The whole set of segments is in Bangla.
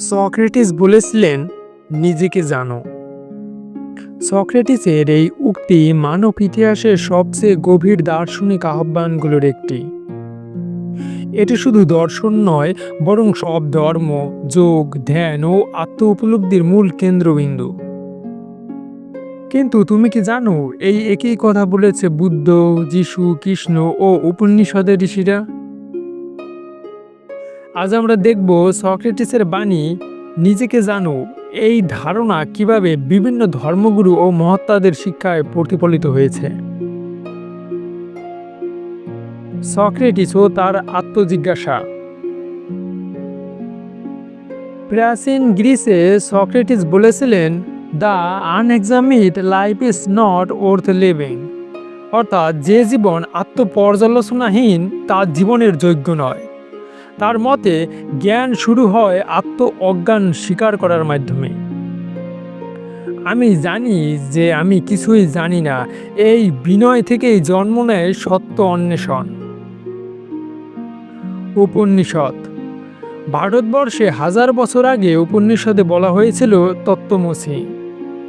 সক্রেটিস বলেছিলেন, নিজেকে জানো। সক্রেটিসের এই উক্তি মানব ইতিহাসের সবচেয়ে গভীর দার্শনিক আহ্বানগুলোর একটি। এটি শুধু দর্শন নয়, বরং সব ধর্ম, যোগ, ধ্যান ও আত্ম উপলব্ধির মূল কেন্দ্রবিন্দু। কিন্তু তুমি কি জানো, এই একই কথা বলেছে বুদ্ধ, যিশু, কৃষ্ণ ও উপনিষদের ঋষিরা? আজ আমরা দেখব সক্রেটিসের বাণী, নিজেকে জানো। এই ধারণা কীভাবে বিভিন্ন ধর্মগুরু ও মহাত্মাদের শিক্ষায় প্রতিফলিত হয়েছে। সক্রেটিস ও তার আত্মজিজ্ঞাসা। প্রাচীন গ্রিসে সক্রেটিস বলেছিলেন the unexamined life is not worth living অর্থাৎ যে জীবন আত্মপর্যালোচনাহীন তার জীবনের যোগ্য নয়। তার মতে জ্ঞান শুরু হয় আত্ম অজ্ঞান স্বীকার করার মাধ্যমে। আমি জানি যে আমি কিছুই জানি না, এই বিনয় থেকেই জন্ম নেয় সত্য অন্বেষণ। উপনিষদ। ভারতবর্ষে হাজার বছর আগে উপনিষদে বলা হয়েছিল তত্ত্বমসি,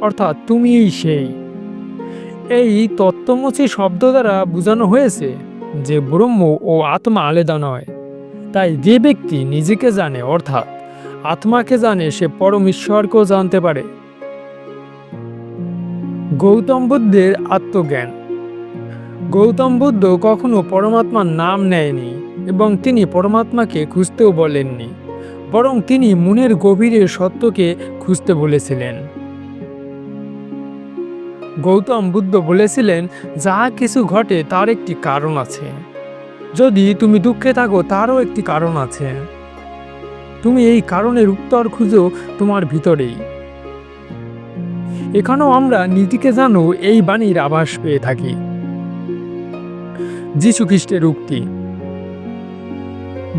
অর্থাৎ তুমিই সেই। এই তত্ত্বমসি শব্দ দ্বারা বোঝানো হয়েছে যে ব্রহ্ম ও আত্মা আলাদা নয়। তাই যে ব্যক্তি নিজেকে জানে, অর্থাৎ আত্মাকে জানে, সে পরম ঈশ্বরকেও জানতে পারে। গৌতম বুদ্ধের আত্মজ্ঞান। গৌতম বুদ্ধ কখনো পরমাত্মার নাম নেয়নি এবং তিনি পরমাত্মাকে খুঁজতেও বলেননি, বরং তিনি মনের গভীরের সত্যকে খুঁজতে বলেছিলেন। গৌতম বুদ্ধ বলেছিলেন, যা কিছু ঘটে তার একটি কারণ আছে। যদি তুমি দুঃখে থাকো, তারও একটি কারণ আছে। তুমি এই কারণের উত্তর খুঁজো তোমার ভিতরেই। এখানেও আমরা নিজেকে জানো, এই বাণীর আভাস পেয়ে থাকি। যিশু খ্রিস্টের উক্তি।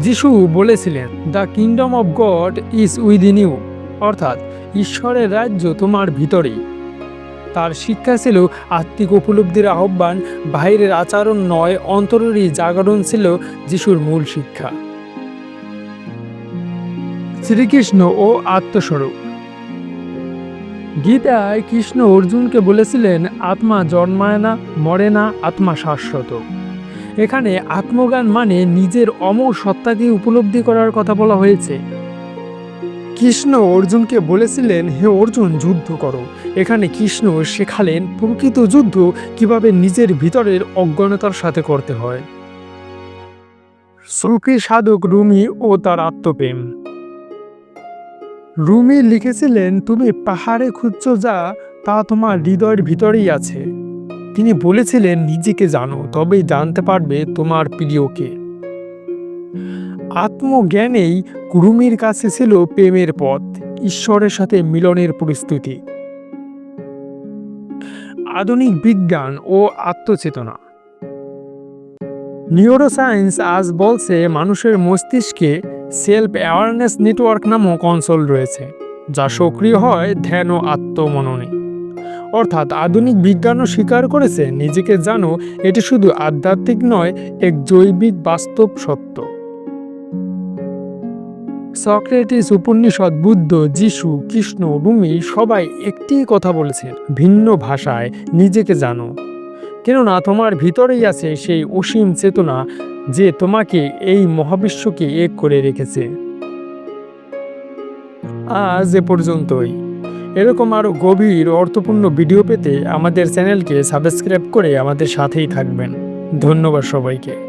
যিশু বলেছিলেন the kingdom of God is within you অর্থাৎ, ঈশ্বরের রাজ্য তোমার ভিতরেই। তার শিক্ষা ছিল আত্মিক উপলব্ধির আহ্বান বাইরের আচরণ নয়, অন্তরেরই জাগরণ ছিল যিশুর মূল শিক্ষা। শ্রীকৃষ্ণ ও আত্মস্বরূপ। গীতায় কৃষ্ণ অর্জুনকে বলেছিলেন, আত্মা জন্মায় না, মরে না, আত্মা শাশ্বত। এখানে আত্মজ্ঞান মানে নিজের অমর সত্তাকে উপলব্ধি করার কথা বলা হয়েছে। কৃষ্ণ অর্জুনকে বলেছিলেন, হে অর্জুন, যুদ্ধ করো। এখানে কৃষ্ণ শেখালেন, প্রকৃত যুদ্ধ কীভাবে নিজের ভিতরের অজ্ঞানতার সাথে করতে হয়? সুখী সাধক রুমি ও তার আত্মপ্রেম। রুমি লিখেছিলেন, তুমি পাহাড়ে খুঁজছ যা, তা তোমার হৃদয়ের ভিতরেই আছে। তিনি বলেছিলেন, নিজেকে জানো, তবেই জানতে পারবে তোমার প্রিয়কে। আত্মজ্ঞানেই কুরুমির কাছে ছিল প্রেমের পথ ঈশ্বরের সাথে মিলনের পরিস্থিতি। আধুনিক বিজ্ঞান ও আত্মচেতনা। নিউরোসায়েন্স আজ বলছে মানুষের মস্তিষ্কে সেলফ অ্যাওয়ারনেস নেটওয়ার্ক নামক অঞ্চল রয়েছে যা সক্রিয় হয় ধ্যান ও আত্মমননে। অর্থাৎ আধুনিক বিজ্ঞানও স্বীকার করেছে নিজেকে জানো এটি শুধু আধ্যাত্মিক নয় এক জৈবিক বাস্তব সত্য। সক্রেটিস উপনিষদ, বুদ্ধ, যিশু, কৃষ্ণ, রুমি সবাই একটি কথা বলেছেন ভিন্ন ভাষায় নিজেকে জানো। কেননা তোমার ভিতরেই আছে সেই অসীম চেতনা যে তোমাকে এই মহাবিশ্বকে এক করে রেখেছে। আজ এ পর্যন্তই। এরকম আরও গভীর, অর্থপূর্ণ ভিডিও পেতে আমাদের চ্যানেলকে সাবস্ক্রাইব করে আমাদের সাথেই থাকবেন। ধন্যবাদ সবাইকে।